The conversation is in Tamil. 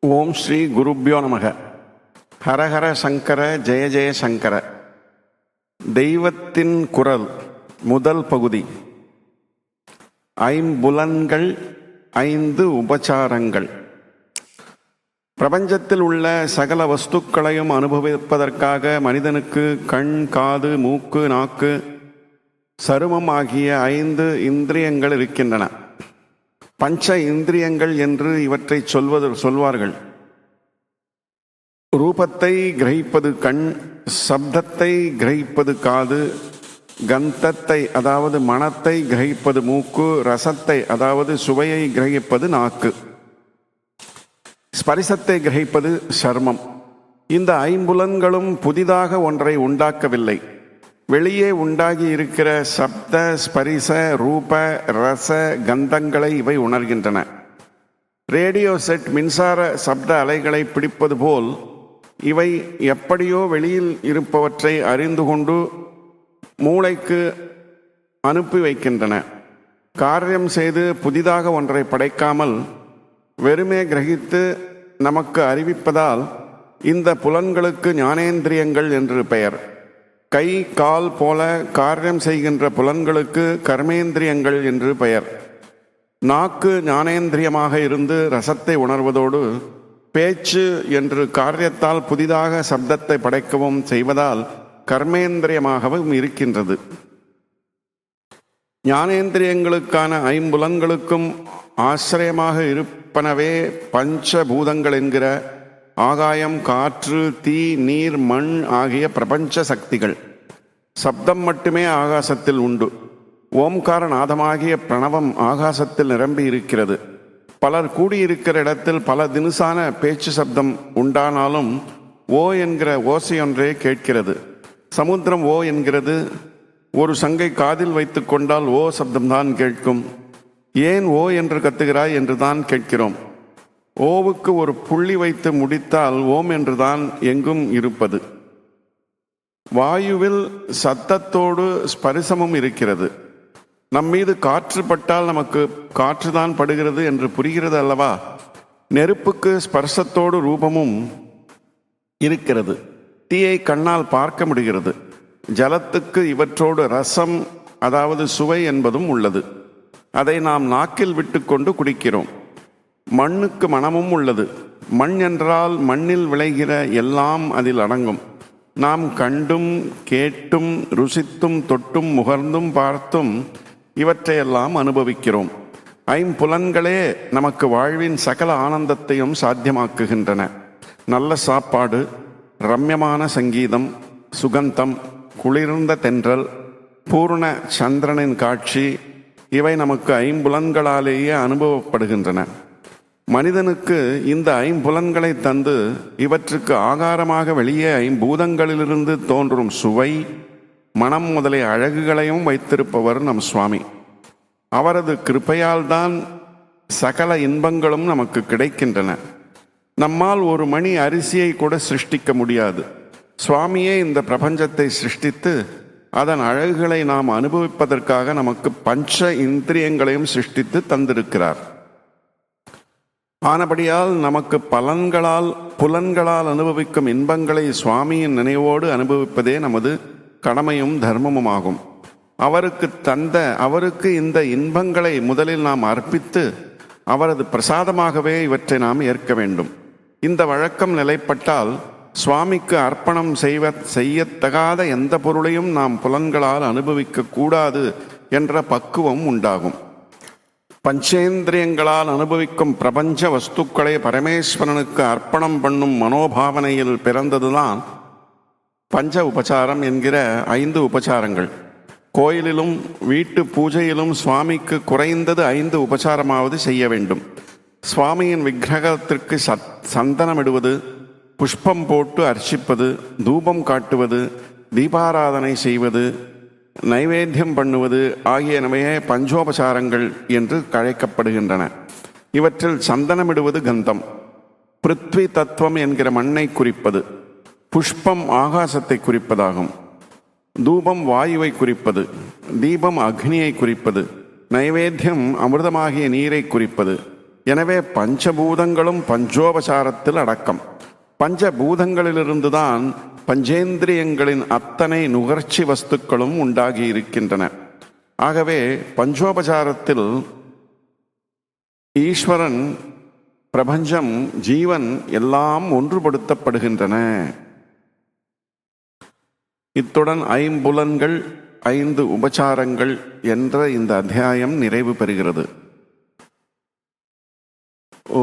ஓம் ஸ்ரீ குருப்யோ நமக. ஹரஹர சங்கர ஜெய ஜெய சங்கர. தெய்வத்தின் குரல் முதல் பகுதி. ஐம்புலன்கள் ஐந்து உபச்சாரங்கள். பிரபஞ்சத்தில் உள்ள சகல வஸ்துக்களையும் அனுபவிப்பதற்காக மனிதனுக்கு கண் காது மூக்கு நாக்கு சருமம் ஆகிய ஐந்து இந்திரியங்கள் இருக்கின்றன. பஞ்ச இந்திரியங்கள் என்று இவற்றை சொல்வது சொல்வார்கள். ரூபத்தை கிரகிப்பது கண் சப்தத்தை கிரகிப்பது காது கந்தத்தை அதாவது மனத்தை கிரகிப்பது மூக்கு ரசத்தை அதாவது சுவையை கிரகிப்பது நாக்கு. ஸ்பரிசத்தை கிரகிப்பது சர்மம். இந்த ஐம்புலன்களும் புதிதாக ஒன்றை உண்டாக்கவில்லை. வெளியே உண்டாகி இருக்கிற சப்த ஸ்பரிச ரூப ரச கந்தங்களை இவை உணர்கின்றன. ரேடியோ செட் மின்சார சப்த அலைகளை பிடிப்பது போல் இவை எப்படியோ வெளியில் இருப்பவற்றை அறிந்து கொண்டு மூளைக்கு அனுப்பி வைக்கின்றன. காரியம் செய்து புதிதாக ஒன்றை படைக்காமல் வெறுமே கிரகித்து நமக்கு அறிவிப்பதால் இந்த புலன்களுக்கு ஞானேந்திரியங்கள் என்று பெயர். கை கால் போல காரியம் செய்கின்ற புலன்களுக்கு கர்மேந்திரியங்கள் என்று பெயர். நாக்கு ஞானேந்திரியமாக இருந்து ரசத்தை உணர்வதோடு பேச்சு என்று காரியத்தால் புதிதாக சப்தத்தை படைக்கவும் செய்வதால் கர்மேந்திரியமாகவும் இருக்கின்றது. ஞானேந்திரியங்களுக்கான ஐம்புலன்களுக்கும் ஆசிரியமாக இருப்பனவே பஞ்சபூதங்கள் என்கிற ஆகாயம் காற்று தீ நீர் மண் ஆகிய பிரபஞ்ச சக்திகள். சப்தம் மட்டுமே ஆகாசத்தில் உண்டு. ஓம்கார நாதமாகிய பிரணவம் ஆகாசத்தில் நிரம்பி இருக்கிறது. பலர் கூடியிருக்கிற இடத்தில் பல தினுசான பேச்சு சப்தம் உண்டானாலும் ஓ என்கிற ஓசையொன்றே கேட்கிறது. சமுத்திரம் ஓ என்கிறது. ஒரு சங்கை காதில் வைத்து கொண்டால் ஓ சப்தம்தான் கேட்கும். ஏன் ஓ என்று கத்துகிறாய் என்று தான் கேட்கிறோம். ஓவுக்கு ஒரு புள்ளி வைத்து முடித்தால் ஓம் என்றுதான் எங்கும் இருப்பது. வாயுவில் சத்தத்தோடு ஸ்பரிசமும் இருக்கிறது. நம் மீது காற்று பட்டால் நமக்கு காற்று தான் படுகிறது என்று புரிகிறது அல்லவா? நெருப்புக்கு ஸ்பர்சத்தோடு ரூபமும் இருக்கிறது. தீயை கண்ணால் பார்க்க முடிகிறது. ஜலத்துக்கு இவற்றோடு ரசம் அதாவது சுவை என்பதும் உள்ளது. அதை நாம் நாக்கில் விட்டுக்கொண்டு குடிக்கிறோம். மண்ணுக்கு மனமும் உள்ளது. மண் என்றால் மண்ணில் விளைகிற எல்லாம் அதில் அடங்கும். நாம் கண்டும் கேட்டும் ருசித்தும் தொட்டும் முகர்ந்தும் பார்த்தும் இவற்றையெல்லாம் அனுபவிக்கிறோம். ஐம்புலன்களே நமக்கு வாழ்வின் சகல ஆனந்தத்தையும் சாத்தியமாக்குகின்றன. நல்ல சாப்பாடு ரம்யமான சங்கீதம் சுகந்தம் குளிர்ந்த தென்றல் பூர்ண சந்திரனின் காட்சி இவை நமக்கு ஐம்புலன்களாலேயே அனுபவப்படுகின்றன. மனிதனுக்கு இந்த ஐம்புலன்களை தந்து இவற்றுக்கு ஆகாரமாக வெளியே ஐம்பூதங்களிலிருந்து தோன்றும் சுவை மனம் முதலிய அழகுகளையும் வைத்திருப்பவர் நம் சுவாமி. அவரது கிருப்பையால் தான் சகல இன்பங்களும் நமக்கு கிடைக்கின்றன. நம்மால் ஒரு மணி அரிசியை கூட சிருஷ்டிக்க முடியாது. சுவாமியே இந்த பிரபஞ்சத்தை சிருஷ்டித்து அதன் அழகுகளை நாம் அனுபவிப்பதற்காக நமக்கு பஞ்ச இந்திரியங்களையும் சிருஷ்டித்து தந்திருக்கிறார். ஆனபடியால் நமக்கு பலன்களால் புலன்களால் அனுபவிக்கும் இன்பங்களை சுவாமியின் நினைவோடு அனுபவிப்பதே நமது கடமையும் தர்மமுமாகும். அவருக்கு தந்த அவருக்கு இந்த இன்பங்களை முதலில் நாம் அர்ப்பித்து அவரது பிரசாதமாகவே இவற்றை நாம் ஏற்க வேண்டும். இந்த வழக்கம் நிலைப்பட்டால் சுவாமிக்கு அர்ப்பணம் செய்வ செய்யத்தகாத எந்த பொருளையும் நாம் புலன்களால் அனுபவிக்க கூடாது என்ற பக்குவம் உண்டாகும். பஞ்சேந்திரியங்களால் அனுபவிக்கும் பிரபஞ்ச வஸ்துக்களை பரமேஸ்வரனுக்கு அர்ப்பணம் பண்ணும் மனோபாவனையில் பிறந்ததுதான் பஞ்ச உபசாரம் என்கிற ஐந்து உபசாரங்கள் கோயிலிலும் வீட்டு பூஜையிலும் சுவாமிக்கு குறைந்தது ஐந்து உபசாரமாவது செய்ய வேண்டும். சுவாமியின் விக்கிரகத்திற்கு சத் சந்தனமிடுவது புஷ்பம் போட்டு அர்ச்சிப்பது தூபம் காட்டுவது தீபாராதனை செய்வது நைவேத்தியம் பண்ணுவது ஆகியனவையே பஞ்சோபசாரங்கள் என்று அழைக்கப்படுகின்றன. இவற்றில் சந்தனமிடுவது கந்தம் பிருத்வி தத்துவம் என்கிற மண்ணை குறிப்பது புஷ்பம் ஆகாசத்தை குறிப்பதாகும். தூபம் வாயுவை குறிப்பது தீபம் அக்னியை குறிப்பது நைவேத்தியம் அமிர்தமாகிய நீரை குறிப்பது. எனவே பஞ்சபூதங்களும் பஞ்சோபசாரத்தில் அடக்கம். பஞ்சபூதங்களிலிருந்துதான் பஞ்சேந்திரியங்களின் அத்தனை நுகர்ச்சி வஸ்துக்களும் உண்டாகி இருக்கின்றன. ஆகவே பஞ்சோபசாரத்தில் ஈஸ்வரன் பிரபஞ்சம் ஜீவன் எல்லாம் ஒன்றுபடுத்தப்படுகின்றன. இத்துடன் ஐம்புலன்கள் ஐந்து உபச்சாரங்கள் என்ற இந்த அத்தியாயம் நிறைவு பெறுகிறது. ஓ